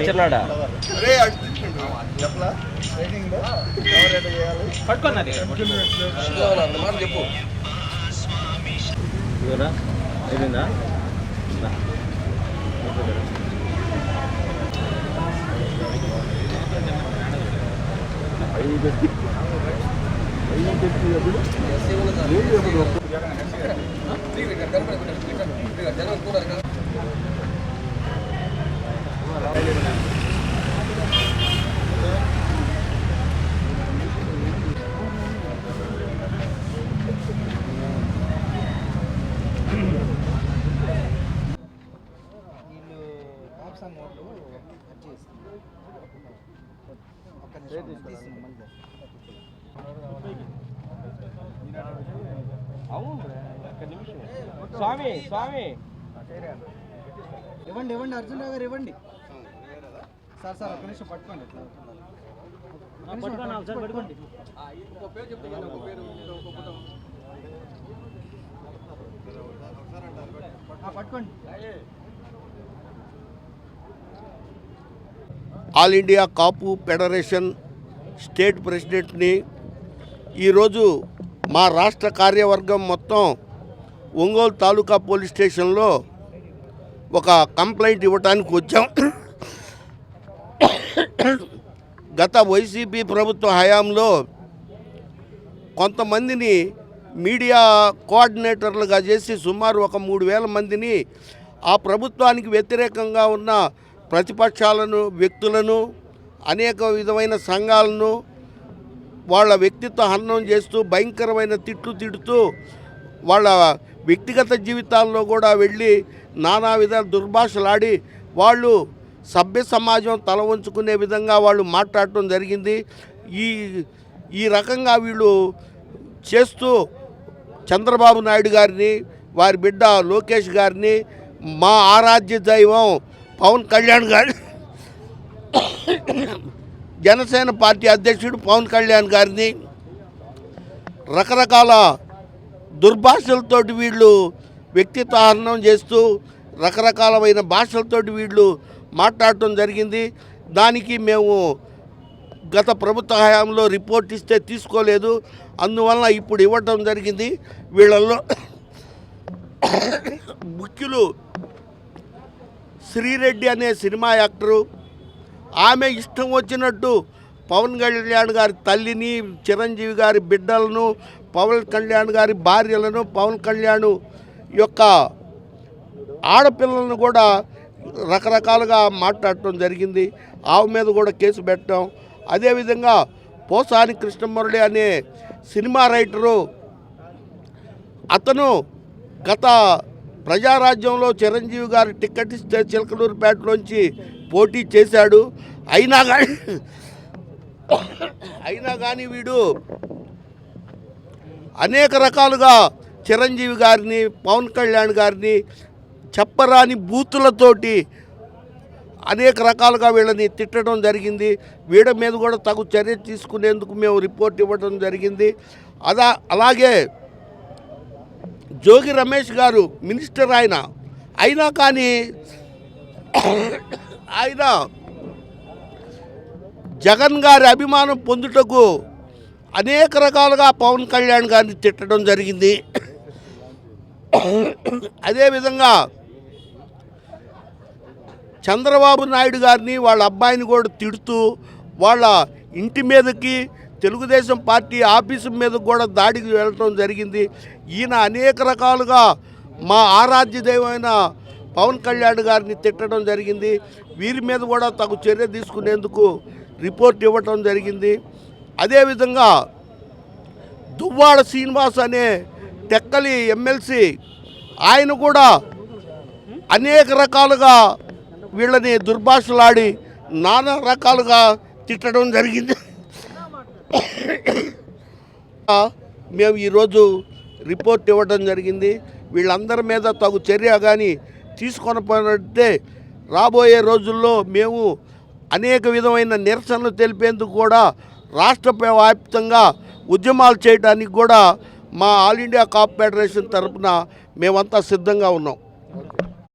చిన్నాడా ఇదిగోనా అయిపోయిందా దా. వీళ్ళు పాకిస్తాన్ స్వామి స్వామి. ఇవ్వండి ఇవ్వండి అర్జున్ రావు గారు ఇవ్వండి. సార్ సార్ ఒక్క నిమిషం పట్టుకోండి. All India Kapu federation state ప్రెసిడెంట్ని ఈరోజు మా రాష్ట్ర కార్యవర్గం మొత్తం ఒంగోలు తాలూకా పోలీస్ స్టేషన్లో ఒక కంప్లైంట్ ఇవ్వడానికి వచ్చాం. గత వైసీపీ ప్రభుత్వ హయాంలో కొంతమందిని మీడియా కోఆర్డినేటర్లుగా చేసి సుమారు ఒక మూడు వేల మందిని ఆ ప్రభుత్వానికి వ్యతిరేకంగా ఉన్న ప్రతిపక్షాలను వ్యక్తులను అనేక విధమైన సంఘాలను వాళ్ళ వ్యక్తిత్వ హననం చేస్తూ భయంకరమైన తిట్లు తిడుతూ వాళ్ళ వ్యక్తిగత జీవితాల్లో కూడా వెళ్ళి నానా విధాల దుర్భాషలాడి వాళ్ళు సభ్య సమాజం తల వంచుకునే విధంగా వాళ్ళు మాట్లాడటం జరిగింది. ఈ ఈ రకంగా వీళ్ళు చేస్తూ చంద్రబాబు నాయుడు గారిని వారి బిడ్డ లోకేష్ గారిని మా ఆరాధ్య దైవం పవన్ కళ్యాణ్ గారి జనసేన పార్టీ అధ్యక్షుడు పవన్ కళ్యాణ్ గారిని రకరకాల దుర్భాషలతోటి వీళ్ళు వ్యక్తిత్వహరణం చేస్తూ రకరకాలమైన భాషలతోటి వీళ్ళు మాట్లాడటం జరిగింది. దానికి మేము గత ప్రభుత్వ హయాంలో రిపోర్ట్ ఇస్తే తీసుకోలేదు. అందువలన ఇప్పుడు ఇవ్వటం జరిగింది. వీళ్ళల్లో ముఖ్యులు శ్రీరెడ్డి అనే సినిమా యాక్టరు. ఆమె ఇష్టం వచ్చినట్టు పవన్ కళ్యాణ్ గారి తల్లిని చిరంజీవి గారి బిడ్డలను పవన్ కళ్యాణ్ గారి భార్యలను పవన్ కళ్యాణ్ యొక్క ఆడపిల్లలను కూడా రకరకాలుగా మాట్లాడటం జరిగింది. ఆమె మీద కూడా కేసు పెట్టడం అదేవిధంగా పోసాని కృష్ణమురళి అనే సినిమా రైటరు అతను గత ప్రజారాజ్యంలో చిరంజీవి గారు టికెట్ ఇస్తే చిలకలూరుపేటలోంచి పోటీ చేశాడు. అయినా కానీ అయినా కానీ వీడు అనేక రకాలుగా చిరంజీవి గారిని పవన్ కళ్యాణ్ గారిని చెప్పరాని బూతులతోటి అనేక రకాలుగా వీళ్ళని తిట్టడం జరిగింది. వీళ్ళ మీద కూడా తగు చర్య తీసుకునేందుకు మేము రిపోర్ట్ ఇవ్వడం జరిగింది. అదా అలాగే జోగి రమేష్ గారు మినిస్టర్ ఆయన. అయినా కానీ ఆయన జగన్ గారి అభిమానం పొందుటకు అనేక రకాలుగా పవన్ కళ్యాణ్ గారిని తిట్టడం జరిగింది. అదేవిధంగా చంద్రబాబు నాయుడు గారిని వాళ్ళ అబ్బాయిని కూడా తిడుతూ వాళ్ళ ఇంటి మీదకి తెలుగుదేశం పార్టీ ఆఫీసు మీద కూడా దాడికి వెళ్ళటం జరిగింది. ఈయన అనేక రకాలుగా మా ఆరాధ్య దైవమైన పవన్ కళ్యాణ్ గారిని తిట్టడం జరిగింది. వీరి మీద కూడా తగు చర్య తీసుకునేందుకు రిపోర్ట్ ఇవ్వటం జరిగింది. అదేవిధంగా దువ్వాడ శ్రీనివాస్ అనే టెక్కలి ఎమ్మెల్సీ ఆయన కూడా అనేక రకాలుగా వీళ్ళని దుర్భాషలాడి నానా రకాలుగా తిట్టడం జరిగింది. మేము ఈరోజు రిపోర్ట్ ఇవ్వడం జరిగింది. వీళ్ళందరి మీద తగు చర్య కానీ తీసుకొనపోయినట్టే రాబోయే రోజుల్లో మేము అనేక విధమైన నిరసనలు తెలిపేందుకు కూడా రాష్ట్ర వ్యాప్తంగా ఉద్యమాలు చేయడానికి కూడా మా ఆల్ ఇండియా కాప్ ఫెడరేషన్ తరపున మేమంతా సిద్ధంగా ఉన్నాం.